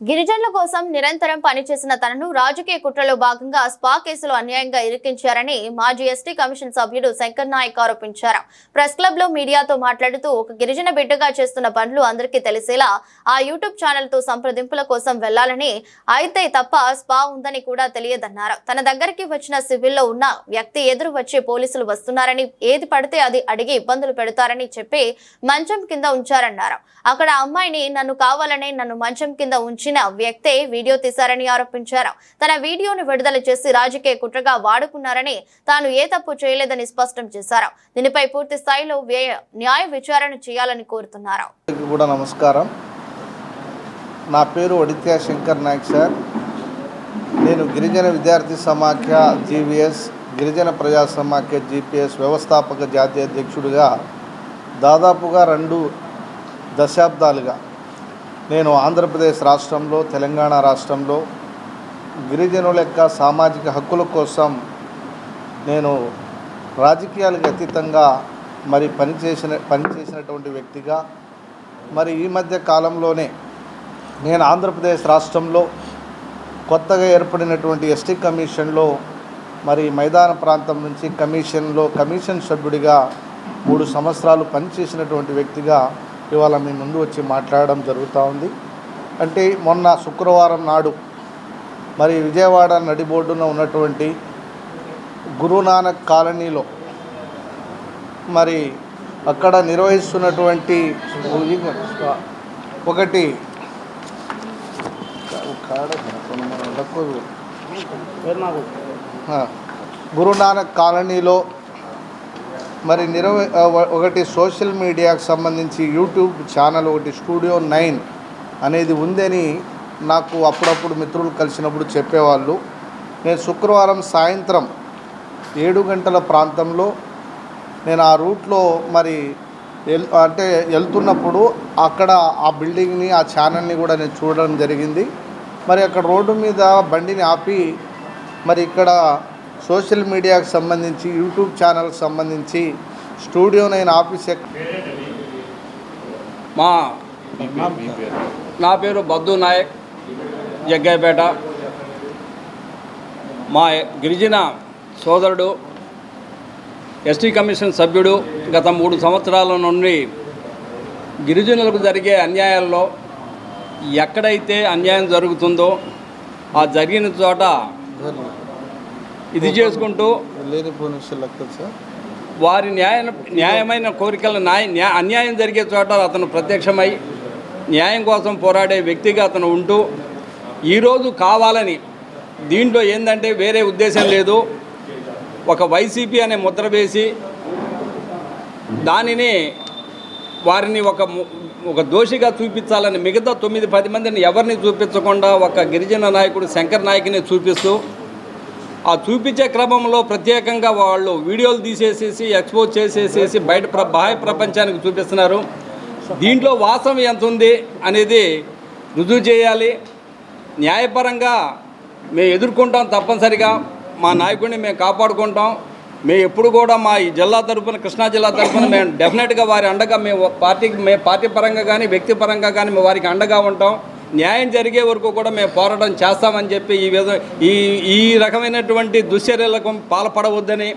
గిరిజనుల కోసం నిరంతరం పనిచేసిన తనను రాజకీయ కుట్రలో భాగంగా స్పా కేసులో అన్యాయంగా ఇరికించారని మాజీ ఎస్టీ కమిషన్ సభ్యుడు శంకర్ నాయక్ ఆరోపించారు. ప్రెస్ క్లబ్లో మీడియాతో మాట్లాడుతూ ఒక గిరిజన బిడ్డగా చేస్తున్న పనులు అందరికీ తెలిసేలా ఆ యూట్యూబ్ ఛానల్తో సంప్రదింపుల కోసం వెళ్ళాలని అయితే తప్ప స్పా ఉందని కూడా తెలియదన్నారు. తన దగ్గరికి వచ్చిన సివిల్లో ఉన్న వ్యక్తి ఎదురు వచ్చి పోలీసులు వస్తున్నారని ఏది పడితే అది అడిగి ఇబ్బందులు పెడతారని చెప్పి మంచం కింద ఉంచారన్నారు. అక్కడ అమ్మాయిని నన్ను కావాలని నన్ను మంచం కింద ఉంచి ఉంచిన వ్యక్తే వీడియో తీశారని ఆరోపించారు. తన వీడియోను విడుదల చేసి రాజకీయ కుట్రగా వాడుకున్నారని తాను ఏ తప్పు చేయలేదని స్పష్టం చేశారు. దీనిపై పూర్తి స్థాయిలో వ్యయ- న్యాయ విచారణ చేయాలని కోరుతున్నారు. కూడా నమస్కారం. నా పేరు వడిత్యా శంకర్ నాయక్ సార్. నేను గిరిజన విద్యార్థి సమాఖ్య జీవీఎస్ గిరిజన ప్రజా సమాఖ్య జీపీఎస్ వ్యవస్థాపక జాతీయ అధ్యక్షుడిగా దాదాపుగా రెండు దశాబ్దాలుగా నేను ఆంధ్రప్రదేశ్ రాష్ట్రంలో తెలంగాణ రాష్ట్రంలో గిరిజనుల యొక్క సామాజిక హక్కుల కోసం నేను రాజకీయాలకు అతీతంగా మరి పనిచేసిన పనిచేసినటువంటి వ్యక్తిగా మరి ఈ మధ్య కాలంలోనే నేను ఆంధ్రప్రదేశ్ రాష్ట్రంలో కొత్తగా ఏర్పడినటువంటి ఎస్టీ కమిషన్లో మరి మైదాన ప్రాంతం నుంచి కమిషన్లో కమిషన్ సభ్యుడిగా మూడు సంవత్సరాలు పనిచేసినటువంటి వ్యక్తిగా ఇవాళ మీ ముందు వచ్చి మాట్లాడడం జరుగుతూ ఉంది. అంటే మొన్న శుక్రవారం నాడు మరి విజయవాడ నడిబోర్డున ఉన్నటువంటి గురునానక్ కాలనీలో మరి అక్కడ నిర్వహిస్తున్నటువంటి ఒకటి గురునానక్ కాలనీలో మరి నిర్వ ఒకటి సోషల్ మీడియాకు సంబంధించి యూట్యూబ్ ఛానల్ ఒకటి స్టూడియో నైన్ అనేది ఉందని నాకు అప్పుడప్పుడు మిత్రులు కలిసినప్పుడు చెప్పేవాళ్ళు. నేను శుక్రవారం సాయంత్రం ఏడు గంటల ప్రాంతంలో నేను ఆ రూట్లో మరి అంటే వెళ్తున్నప్పుడు అక్కడ ఆ బిల్డింగ్ని ఆ ఛానల్ని కూడా నేను చూడడం జరిగింది. మరి అక్కడ రోడ్డు మీద బండిని ఆపి మరి ఇక్కడ సోషల్ మీడియాకు సంబంధించి యూట్యూబ్ ఛానల్కి సంబంధించి స్టూడియో నైన్ ఆఫీస్ మా నా పేరు బద్దు నాయక్ జగ్గాయపేట మా గిరిజన సోదరుడు ఎస్టీ కమిషన్ సభ్యుడు గత మూడు సంవత్సరాల నుండి గిరిజనులకు జరిగే అన్యాయాల్లో ఎక్కడైతే అన్యాయం జరుగుతుందో ఆ జరిగిన చోట ఇది చేసుకుంటూ లేనిపోని లెక్కలు సార్. వారి న్యాయ న్యాయమైన కోరికల న్యాయ న్యా- అన్యాయం జరిగే చోట అతను ప్రత్యక్షమై న్యాయం కోసం పోరాడే వ్యక్తిగా అతను ఉంటూ ఈరోజు కావాలని దీంట్లో ఏంటంటే వేరే ఉద్దేశం లేదు. ఒక వైసీపీ అనే ముద్ర వేసి దానిని వారిని ఒక ఒక దోషిగా చూపించాలని మిగతా తొమ్మిది పది మందిని ఎవరిని చూపించకుండా ఒక గిరిజన నాయకుడు శంకర్ నాయకుని చూపిస్తూ ఆ చూపించే క్రమంలో ప్రత్యేకంగా వాళ్ళు వీడియోలు తీసేసేసి ఎక్స్పోజ్ చేసేసేసి బయట ప్ర బాహ్య ప్రపంచానికి చూపిస్తున్నారు. దీంట్లో వాస్తవం ఎంత ఉంది అనేది రుజువు చేయాలి. న్యాయపరంగా మేము ఎదుర్కొంటాం తప్పనిసరిగా. మా నాయకుడిని మేము కాపాడుకుంటాం. మేము ఎప్పుడు కూడా మా ఈ జిల్లా తరఫున కృష్ణా జిల్లా తరపున మేము డెఫినెట్గా వారి అండగా మేము పార్టీకి మేము పార్టీ పరంగా కానీ వ్యక్తిపరంగా కానీ మేము వారికి అండగా ఉంటాం. న్యాయం జరిగే వరకు కూడా మేము పోరాటం చేస్తామని చెప్పి ఈ విధ ఈ ఈ రకమైనటువంటి దుశ్చర్యలకు పాల్పడవద్దని